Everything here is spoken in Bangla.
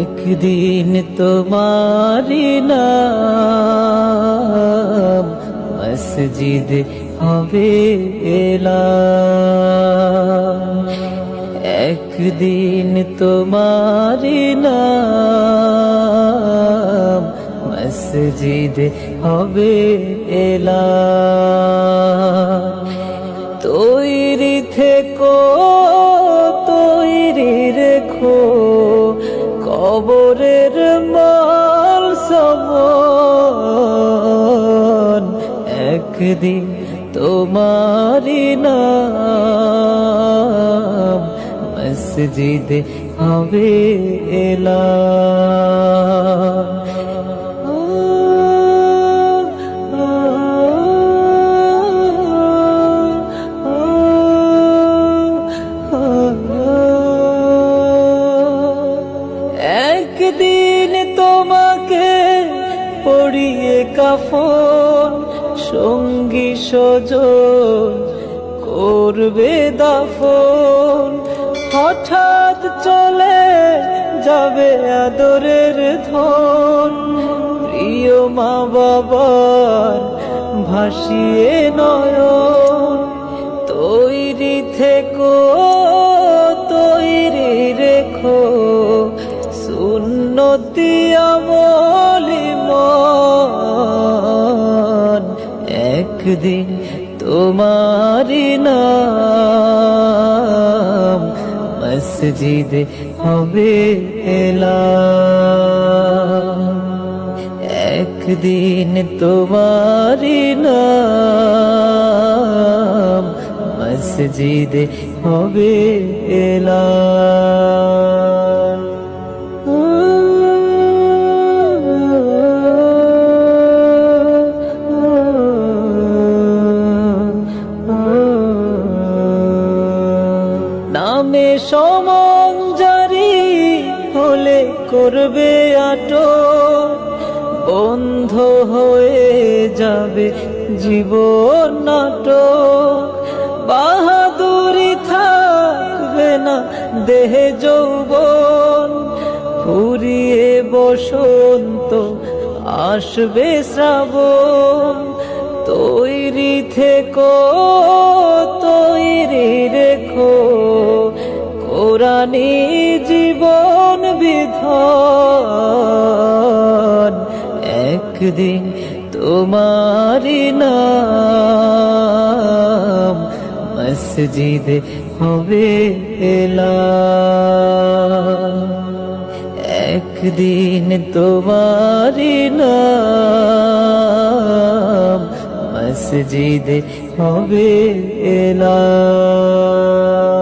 একদিন তোমারি নাম মসজিদ হবে একদিন তোমারি নাম মসজিদ হবে এলাম তৈরি থেকো কবরের মাল সমান। একদিন তোমারি নাম মসজিদ হবে এলা একদিন তোমাকে পড়িয়ে কাফন, সঙ্গী সজন করবে দাফন। হঠাৎ চলে যাবে আদরের ধন। প্রিয় মা বাবার ভাসিয়ে নয়ন, তৈরি থেকো সুন্নতি আমলি মন একদিন তোমারি নাম মসজিদ হবে একদিন তোমারি নাম মসজিদ হবে এলাম। সমন হলে করবে আটো বন্ধ হয়ে যাবে জীবন নাটক। বাহাদুরি থাকবে না দেহে যৌবন। ফুরিয়ে বসন্ত আসবে শ্রাবণ। তৈরি থেকো জীবন বিধন একদিন তোমারি নাম মসজিদ হবে একদিন তোমারি নাম মসজিদ হবে এলাম।